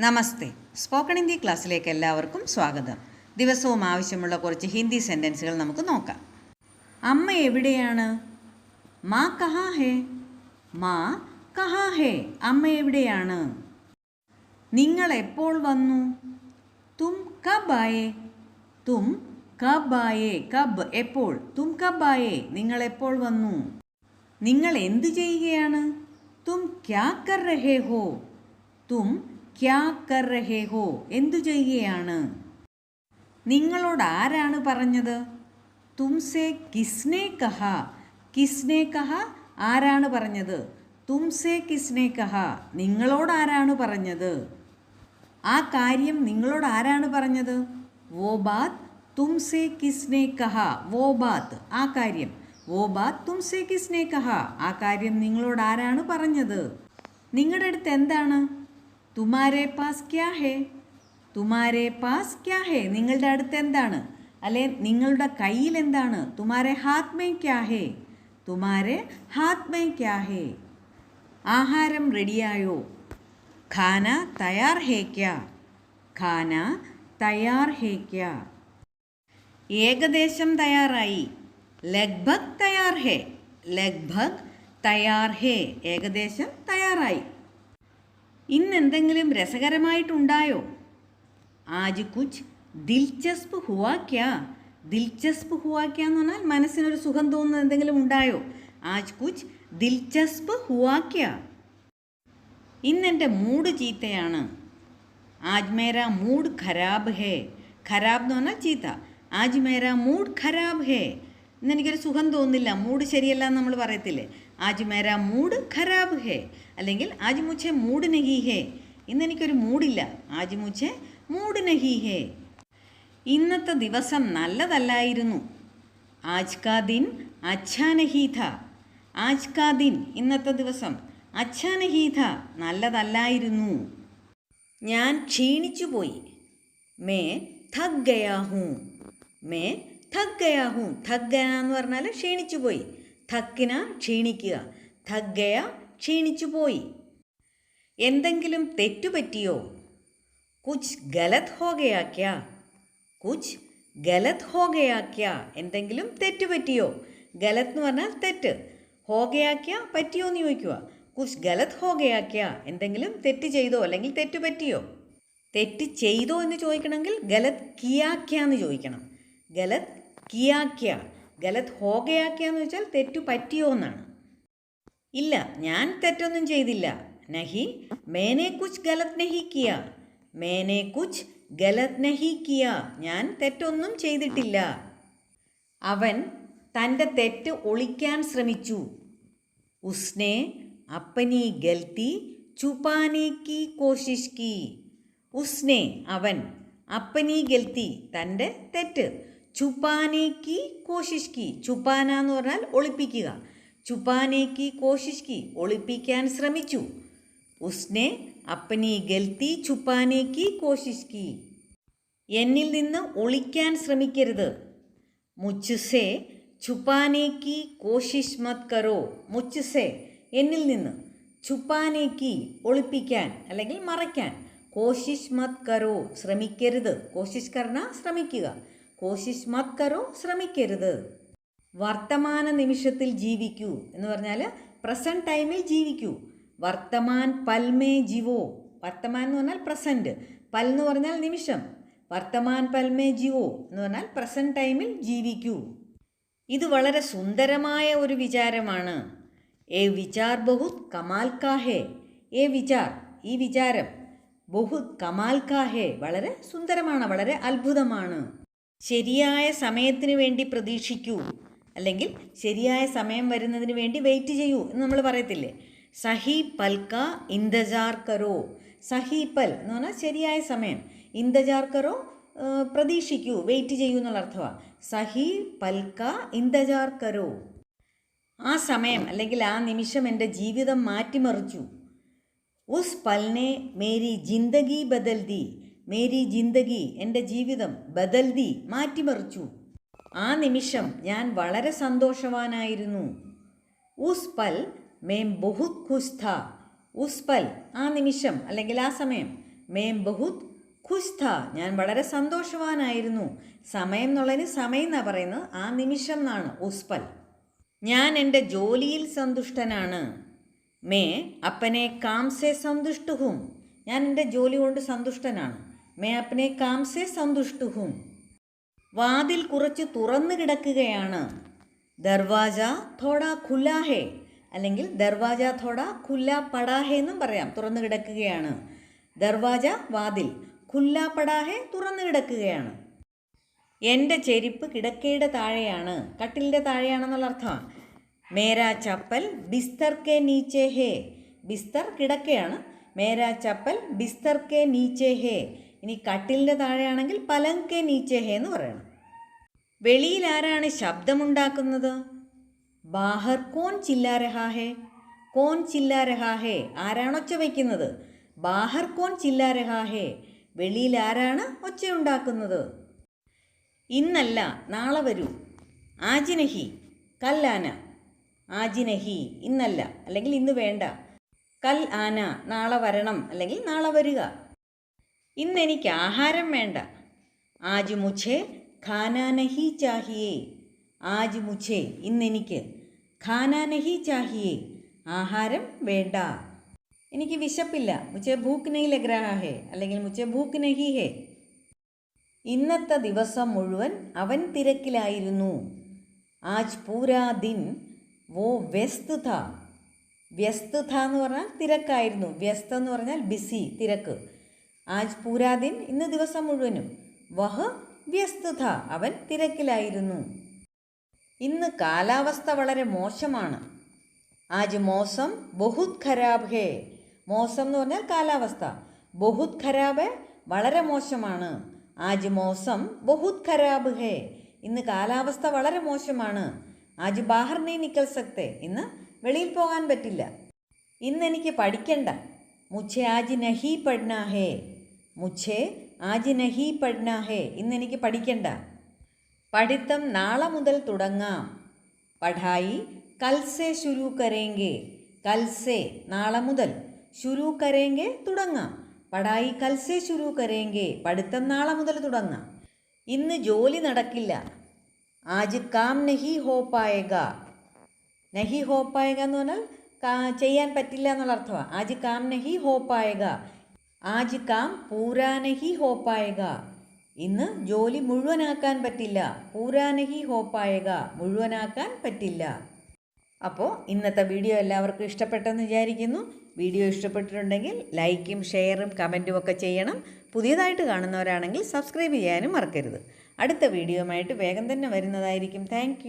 നമസ്തേ. Spoken Hindi ക്ലാസ്സിലേക്ക് എല്ലാവർക്കും സ്വാഗതം. ദിവസവും ആവശ്യമുള്ള കുറച്ച് ഹിന്ദി സെന്റൻസുകൾ നമുക്ക് നോക്കാം. അമ്മ എവിടെയാണ്? മാ കഹാ ഹേ? മാ കഹാ ഹേ അമ്മ എവിടെയാണ്? നിങ്ങൾ എപ്പോൾ വന്നു? തും കബ് ആയേ? തും കബ് ആയേ കബ്. എപ്പോൾ? തും കബ് ആയേ നിങ്ങൾ എപ്പോൾ വന്നു? നിങ്ങൾ എന്തു ചെയ്യുകയാണ്? തും ക്യാ കർ രഹേ ഹോ? തും ക്യാ കർ രഹേ ഹോ? എന്തു ചെയ്യുകയാണ്? നിങ്ങളോട് ആരാണ് പറഞ്ഞത്? തുംസെ കിസ്നെ കഹ. കിസ്നെ കഹ ആരാണ് പറഞ്ഞത്? തുംസെ കിസ്നെ കഹ നിങ്ങളോട് ആരാണ് പറഞ്ഞത്? ആ കാര്യം നിങ്ങളോട് ആരാണ് പറഞ്ഞത്? വോ ബാത് തുംസെ കിസ്നെ കഹ. വോ ബാത് ആ കാര്യം. വോ ബാത് തുംസെ കിസ്നെ കഹ ആ കാര്യം നിങ്ങളോട് ആരാണ് പറഞ്ഞത്? നിങ്ങളുടെ അടുത്ത് എന്താണ്? തുമാരെ പാസ് ക്യാ ഹേ? തുമാരെ പാസ് ക്യാ ഹേ? നിങ്ങളുടെ അടുത്ത് എന്താണ്? അല്ലെ നിങ്ങളുടെ കയ്യിൽ എന്താണ്? തുമാരെ ഹാത്ത് മേ ക്യാ ഹേ? തുമാരെ ഹാത്ത് മേ ക്യാ ഹേ? ആഹാരം റെഡിയായോ? ഖാന തയ്യാർ ഹേ ക്യാ? ഖാന തയ്യാർ ഹേ ക്യാ? ഏകദേശം തയ്യാറായി. ലഗ്ഭഗ് തയ്യാർ ഹേ? ലഗ്ഭഗ് തയ്യാർ ഹേ? ഏകദേശം തയ്യാറായി. ഇന്ന് എന്തെങ്കിലും രസകരമായിട്ടുണ്ടായോ? ആജ് കുച്ച് ദിൽചസ്പ് ഹുവാ ക്യാ ദിൽചസ്പ് ഹുവാ ക്യാ എന്ന് പറഞ്ഞാൽ മനസ്സിനൊരു സുഖം തോന്നുന്ന എന്തെങ്കിലും ഉണ്ടായോ? ആജ് കുച്ച് ദിൽചസ്പ് ഹുവാ ക്യാ ഇന്നെന്റെ മൂഡ് ചീത്തയാണ്. ആജ് മേര മൂഡ് ഖരാബ് ഹേ. ഖരാബ് എന്ന് പറഞ്ഞാൽ ചീത്ത. ആജ് മേര മൂഡ് ഖരാബ് ഹേ. ഇന്ന് എനിക്കൊരു സുഖം തോന്നുന്നില്ല മൂഡ് ശരിയല്ല എന്ന് നമ്മൾ പറയത്തില്ലേ? ആജ് മേര മൂഡ് ഖരാബ് ഹേ. അല്ലെങ്കിൽ ആജ് മുച്ചെ മൂഡ് നഹി ഹേ. ഇന്ന് എനിക്കൊരു മൂഡില്ല ആജ് മുച്ചെ മൂഡ് നഹി ഹേ. ഇന്നത്തെ ദിവസം നല്ലതല്ലായിരുന്നു. ആജ് കാ ദിൻ അച്ഛാനഹീഥ ആജ് കാ ദിൻ ഇന്നത്തെ ദിവസം അച്ഛാനഹീഥ നല്ലതല്ലായിരുന്നു. ഞാൻ ക്ഷീണിച്ചു പോയി മേ ഥക് ഗയാ ഹൂ. മേ ഥക് ഗയാ ഹൂ. ഥക് എന്ന് പറഞ്ഞാൽ ക്ഷീണിച്ചു പോയി ധക്കിന ക്ഷീണിക്കുക. ധഗയ ക്ഷീണിച്ചു പോയി. എന്തെങ്കിലും തെറ്റുപറ്റിയോ കുച്ച് ഗലത് ഹോഗയാ കുച്ച് ഗലത് ഹോഗയാ എന്തെങ്കിലും തെറ്റുപറ്റിയോ ഗലത് എന്ന് പറഞ്ഞാൽ തെറ്റ്. ഹോഗയാക്യ പറ്റിയോ എന്ന് ചോദിക്കുക. കുച്ച് ഗലത് ഹോഗയാക്യ. എന്തെങ്കിലും തെറ്റ് ചെയ്തോ അല്ലെങ്കിൽ തെറ്റുപറ്റിയോ തെറ്റ് ചെയ്തോ എന്ന് ചോദിക്കണമെങ്കിൽ ഗലത് കിയാക്യ എന്ന് ചോദിക്കണം. ഗലത് കിയാക്യ. ഗലത് ഹോഗയാക്കിയാന്ന് വെച്ചാൽ തെറ്റു പറ്റിയോ എന്നാണ്. ഇല്ല ഞാൻ തെറ്റൊന്നും ചെയ്തില്ല. നഹി മേനെ കുച്ച് ഗലത് നഹി കിയ. മേനെ കുച്ച് ഗലത് നഹി കിയ. ഞാൻ തെറ്റൊന്നും ചെയ്തിട്ടില്ല. അവൻ തന്റെ തെറ്റ് ഒളിക്കാൻ ശ്രമിച്ചു. ഉസ്നെ അപ്പനി ഗൽത്തി ചുപാനെ കി കോശിഷ് കി. ഉസ്നെ അവൻ അപ്പനി ഗൽത്തി തന്റെ തെറ്റ്. ചുപ്പാനേക്ക് കോശിഷ്കി ചുപ്പാന എന്ന് പറഞ്ഞാൽ ഒളിപ്പിക്കുക. ചുപ്പാനേക്ക് കോശിഷ്കി ഒളിപ്പിക്കാൻ ശ്രമിച്ചു. ഉസ്നെ അപ്പനി ഗൽത്തി ചുപ്പാനേക്ക് കോശിഷ്കി എന്നിൽ നിന്ന് ഒളിക്കാൻ ശ്രമിക്കരുത്. മുച്ചുസെ ചുപ്പാനേക്ക് കോശിഷ് മത് കരോ. മുച്ചുസെ എന്നിൽ നിന്ന് ചുപ്പാനേക്ക് ഒളിപ്പിക്കാൻ അല്ലെങ്കിൽ മറയ്ക്കാൻ കോശിഷ് മത് കരോ ശ്രമിക്കരുത്. കോശിഷ് കർണ ശ്രമിക്കുക. കോശിഷ് മത് കരോ ശ്രമിക്കരുത്. വർത്തമാന നിമിഷത്തിൽ ജീവിക്കൂ എന്ന് പറഞ്ഞാൽ പ്രസന്റ് ടൈമിൽ ജീവിക്കൂ. വർത്തമാൻ പൽമേ ജീവോ. വർത്തമാൻ എന്ന് പറഞ്ഞാൽ പ്രസന്റ് പൽ എന്ന് പറഞ്ഞാൽ നിമിഷം. വർത്തമാൻ പൽമേ ജീവോ എന്ന് പറഞ്ഞാൽ പ്രസന്റ് ടൈമിൽ ജീവിക്കൂ. ഇത് വളരെ സുന്ദരമായ ഒരു വിചാരമാണ്. എ വിചാർ ബഹുത് കമാൽ കാ ഹേ ഏ വിചാർ ഈ വിചാരം ബഹുത് കമാൽ കാ ഹേ വളരെ സുന്ദരമാണ് വളരെ അത്ഭുതമാണ്. ശരിയായ സമയത്തിന് വേണ്ടി പ്രതീക്ഷിക്കൂ. അല്ലെങ്കിൽ ശരിയായ സമയം വരുന്നതിന് വേണ്ടി വെയിറ്റ് ചെയ്യൂ എന്ന് നമ്മൾ പറയത്തില്ലേ? സഹി പൽക്ക ഇന്തജാർ കരോ. സഹി പൽ എന്ന് പറഞ്ഞാൽ ശരിയായ സമയം. ഇന്തജാർ കരോ പ്രതീക്ഷിക്കൂ വെയിറ്റ് ചെയ്യൂ എന്നുള്ള അർത്ഥമാണ് സഹി പൽക്ക ഇന്തജാർ കരോ. ആ സമയം അല്ലെങ്കിൽ ആ നിമിഷം എന്റെ ജീവിതം മാറ്റിമറിച്ചു. ഉസ് പൽനെ മേരി ജിന്ദഗി ബദൽ ദി. മേരി ജിന്ദഗി എന്റെ ജീവിതം ബദൽദി മാറ്റിമറിച്ചു. ആ നിമിഷം ഞാൻ വളരെ സന്തോഷവാനായിരുന്നു. ഉസ് പൽ മേം ബഹുത് ഥ. ഉസ് പൽ ആ നിമിഷം അല്ലെങ്കിൽ ആ സമയം മേം ബഹുത് ഥ. ഞാൻ വളരെ സന്തോഷവാനായിരുന്നു. സമയം എന്നുള്ളതിന് സമയം എന്നാണ് പറയുന്നത്? ആ നിമിഷം എന്നാണ് ഉസ്പൽ ഞാൻ എന്റെ ജോലിയിൽ സന്തുഷ്ടനാണ്. മേ അപ്പനെ കാംസെ സന്തുഷ്ടുഹും. ഞാൻ എന്റെ ജോലി കൊണ്ട് സന്തുഷ്ടനാണ്. മേ അപ്പനെ കാംസെ സന്തുഷ്ടുഹും. വാതിൽ കുറച്ച് തുറന്നു കിടക്കുകയാണ്. ദർവാജ തോട ഹേ അല്ലെങ്കിൽ ദർവാജ തോട ഖുല്ല പടാഹേ എന്നും പറയാം. തുറന്നു കിടക്കുകയാണ്. ദർവാജ വാതിൽ ഖുല്ല പടാഹേ തുറന്നു കിടക്കുകയാണ്. എന്റെ ചെരുപ്പ് കിടക്കയുടെ താഴെയാണ്. കട്ടിലിന്റെ താഴെയാണെന്നുള്ള അർത്ഥമാണ് മേരാ ചപ്പൽ ബിസ്തർ കെ നീച്ചേ ഹേ. ബിസ്തർ കിടക്കയാണ്. മേരാ ചപ്പൽ ബിസ്തർ കെ നീച്ചേ ഹേ. ഇനി കട്ടിലിന്റെ താഴെയാണെങ്കിൽ പലങ്കെ നീച്ചേഹെ നീച്ചേ എന്ന് പറയണം. വെളിയിൽ ആരാണ് ശബ്ദമുണ്ടാക്കുന്നത്? ബാഹർ കോൻ ചില്ലാരഹാഹേ കോൺ ഹേ കോൻ ചില്ലാ രഹാ ഹേ ആരാണ് ഒച്ച വയ്ക്കുന്നത്? ബാഹർ കോൻ ചില്ലാരഹാഹേ വെളിയിൽ ആരാണ് ഒച്ചയുണ്ടാക്കുന്നത് ഇന്നല്ല നാളെ വരൂ. ആജിനഹി കല്ലാന ആജിനഹി ഇന്നല്ല അല്ലെങ്കിൽ ഇന്ന് വേണ്ട. കൽ ആന നാളെ വരണം അല്ലെങ്കിൽ നാളെ വരിക. ഇന്ന് എനിക്ക് ആഹാരം വേണ്ട. ആജ് മുഛേ ഖാനാനഹി ചാഹിയേ. ആജ് മുഛേ ഇന്നെനിക്ക് ഖാനാനഹി ചാഹിയേ. ആഹാരം വേണ്ട. എനിക്ക് വിശപ്പില്ല. മുച്ചേ ഭൂക്ക് നെയ് ലഗ് രഹാ ഹേ. അല്ലെങ്കിൽ മുച്ചേ ഭൂക്ക് നഹി ഹേ. ഇന്നത്തെ ദിവസം മുഴുവൻ അവൻ തിരക്കിലായിരുന്നു. ആജ് പൂരാ ദിൻ വോ വ്യസ്ത് വ്യസ്തുത എന്ന് പറഞ്ഞാൽ തിരക്കായിരുന്നു. വ്യസ്ത എന്ന് പറഞ്ഞാൽ ബിസി തിരക്ക്. ആജ് പൂരാദിൻ ഇന്ന് ദിവസം മുഴുവനും. വഹ് വ്യസ്തത. അവൻ തിരക്കിലായിരുന്നു. ഇന്ന് കാലാവസ്ഥ വളരെ മോശമാണ്. ആജ് മോസം ബഹുത് ഖരാബ് ഹേ മോസം എന്ന് പറഞ്ഞാൽ കാലാവസ്ഥ. ബഹുത് ഖരാബ് വളരെ മോശമാണ്. ആജ് മോസം ബഹുത് ഖരാബ് ഹേ ഇന്ന് കാലാവസ്ഥ വളരെ മോശമാണ്. ആജ് ബാഹർ നീ നിക്കൽ സക്തെ. ഇന്ന് വെളിയിൽ പോകാൻ പറ്റില്ല. ഇന്ന് എനിക്ക് പഠിക്കണ്ട. മുച്ചെ ആജ് നഹി പഠന ഹേ മുഛെ ആജ് നഹി ഇന്ന് എനിക്ക് പഠിക്കണ്ട. പഠിത്തം നാളെ മുതൽ തുടങ്ങാം. പഠായി കൽസെ ശുരു കരേങ്കെ കൽസെ നാളെ മുതൽ ശുരു കരേങ്കെ തുടങ്ങാം. പഠായി കൽസെ ശുരു കരേങ്കെ പഠിത്തം നാളെ മുതൽ തുടങ്ങാം. ഇന്ന് ജോലി നടക്കില്ല. ആജ് കാം നഹി ഹോ പായക നഹി ഹോ പായക എന്ന് പറഞ്ഞാൽ ചെയ്യാൻ പറ്റില്ല എന്നുള്ള അർത്ഥമാണ് ആജ് കാം നഹി ഹോ പായക ആജ് കാം പൂരാനഹി ഹോപ്പായക ഇന്ന് ജോലി മുഴുവനാക്കാൻ പറ്റില്ല. പൂരാനഹി ഹോപ്പായക മുഴുവനാക്കാൻ പറ്റില്ല. അപ്പോൾ ഇന്നത്തെ വീഡിയോ എല്ലാവർക്കും ഇഷ്ടപ്പെട്ടെന്ന് വിചാരിക്കുന്നു. വീഡിയോ ഇഷ്ടപ്പെട്ടിട്ടുണ്ടെങ്കിൽ ലൈക്കും ഷെയറും കമന്റും ഒക്കെ ചെയ്യണം. പുതിയതായിട്ട് കാണുന്നവരാണെങ്കിൽ സബ്സ്ക്രൈബ് ചെയ്യാനും മറക്കരുത്. അടുത്ത വീഡിയോയുമായിട്ട് വേഗം തന്നെ വരുന്നതായിരിക്കും. താങ്ക്